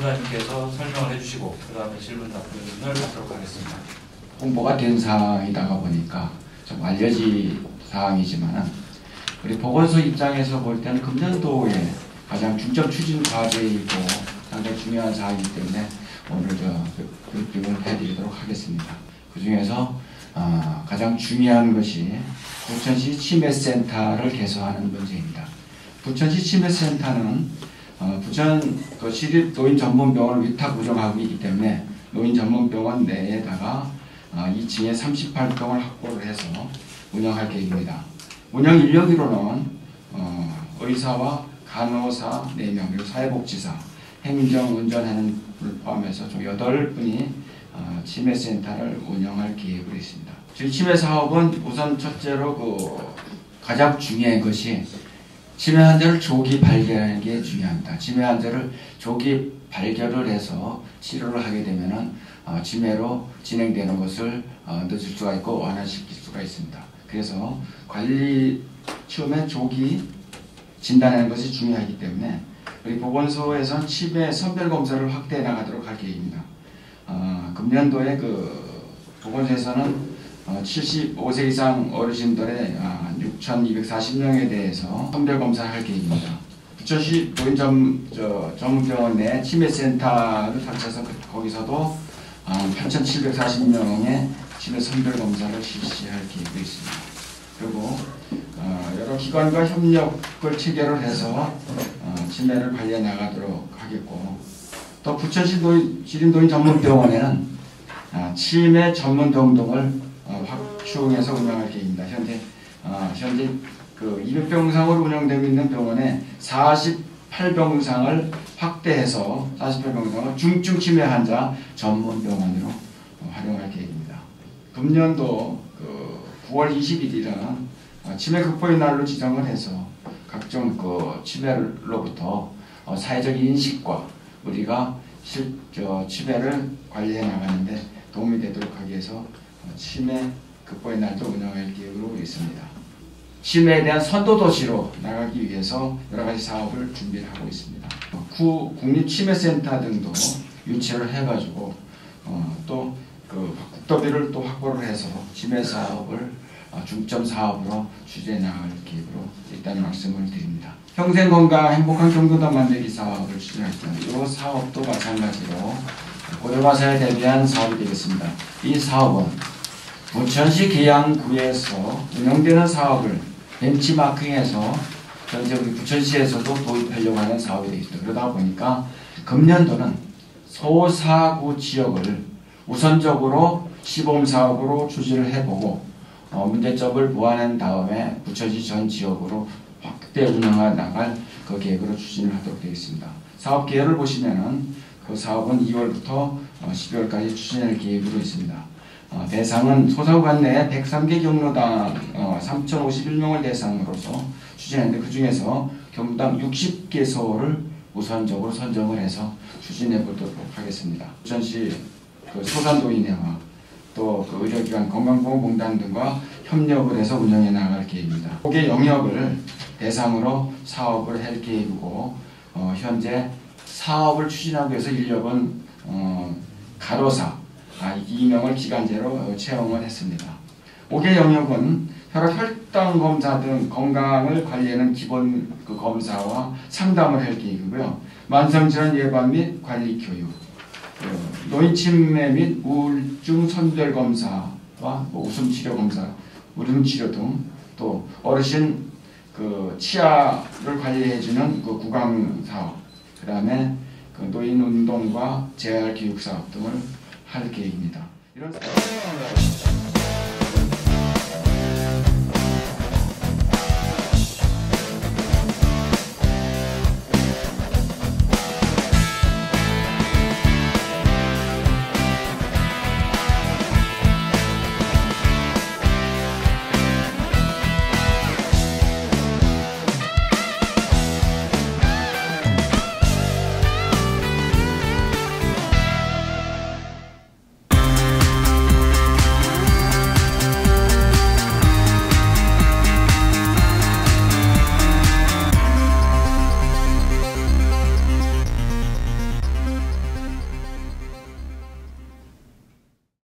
변호사님께서 설명을 해주시고 그 다음에 질문 답변을 하도록 하겠습니다. 홍보가 된 사항이다가 보니까 좀 알려진 사항이지만은 우리 보건소 입장에서 볼 때는 금년도에 가장 중점 추진 과제이고 상당히 중요한 사항이기 때문에 오늘 저 브리핑을 해드리도록 하겠습니다. 그 중에서 어, 가장 중요한 것이 부천시 치매센터를 개소하는 문제입니다. 부천시 치매센터는 어, 부천 그 시립 노인 전문병원을 위탁 운영하고 있기 때문에 노인 전문병원 내에다가 어, 2층에 38병을 확보를 해서 운영할 계획입니다. 운영 인력으로는 어, 의사와 간호사 4명 그리고 사회복지사 행정 운전하는 분을 포함해서 총 8분이 어, 치매센터를 운영할 계획으로 있습니다. 저희 치매 사업은 우선 첫째로 그 가장 중요한 것이 치매 환자를 조기 발견하는 게 중요합니다. 치매 환자를 조기 발견을 해서 치료를 하게 되면은 어, 치매로 진행되는 것을 어, 늦을 수가 있고 완화시킬 수가 있습니다. 그래서 관리 처음에 조기 진단하는 것이 중요하기 때문에 우리 보건소에선 치매 선별 검사를 확대해 나가도록 할 계획입니다. 어, 금년도에 그 보건소에서는 어, 75세 이상 어르신들의 아, 6,240명에 대해서 선별 검사를 할 계획입니다. 부천시 노인 전, 저, 전문병원 내 치매센터를 설치해서 그- 거기서도 아, 8,740명의 치매 선별 검사를 실시할 계획도 있습니다. 그리고 어, 여러 기관과 협력을 체결을 해서 어, 치매를 관리해 나가도록 하겠고 또 부천시 노인, 시립노인 전문병원에는 아, 치매 전문 병동을 어, 확충해서 운영할 계획입니다. 현재 어, 현재 그 200병상으로 운영되고 있는 병원에 48병상을 확대해서 48병상을 중증 치매 환자 전문 병원으로 어, 활용할 계획입니다. 금년도 그 9월 21일은 어, 치매 극복의 날로 지정을 해서 각종 그 치매로부터 어, 사회적 인식과 우리가 실, 저, 치매를 관리해 나가는데 도움이 되도록 하기 위해서 어, 치매 극복의 날도 운영할 계획으로 있습니다. 치매에 대한 선도 도시로 나가기 위해서 여러 가지 사업을 준비를 하고 있습니다. 어, 구 국립치매센터 등도 유치를 해가지고 어, 또그 국도비를 또 확보를 해서 치매 사업을 어, 중점 사업으로 추진해 나갈 계획으로 일단 말씀을 드립니다. 평생 건강 행복한 경도당 만들기 사업을 추진할 이 사업도 마찬가지로 고령화사에 대비한 사업이 되겠습니다. 이 사업은 부천시 계양구에서 운영되는 사업을 벤치마킹해서 현재 우리 부천시에서도 도입하려고 하는 사업이 되겠습니다. 그러다 보니까 금년도는 소사구 지역을 우선적으로 시범 사업으로 추진을 해보고 어, 문제점을 보완한 다음에 부천시 전 지역으로 확대 운영해 나갈 그 계획으로 추진을 하도록 되겠습니다. 사업 계획을 보시면은 그 사업은 2월부터 어, 12월까지 추진할 계획으로 있습니다. 어, 대상은 소사관 내 103개 경로당 어, 3,051명을 대상으로서 추진했는데 그 중에서 경로당 60개소를 우선적으로 선정을 해서 추진해 보도록 하겠습니다. 부천시 그 소산도인회와 또 그 의료기관 건강보험공단 등과 협력을 해서 운영해 나갈 계획입니다. 고개 영역을 대상으로 사업을 할 계획이고 어, 현재 사업을 추진하기 위해서 인력은 어, 가로사 아, 2명을 기간제로 어, 채용을 했습니다. 5개 영역은 혈압 혈당 검사 등 건강을 관리하는 기본 그 검사와 상담을 할 계획이고요. 만성질환 예방 및 관리 교육, 그 노인 치매 및 우울증 선별 검사와 뭐 웃음 치료 검사, 울음 치료 등 또 어르신 그 치아를 관리해주는 그 구강 사업, 그 다음에 그 노인 운동과 재활 교육 사업 등을 할 계획입니다. 이런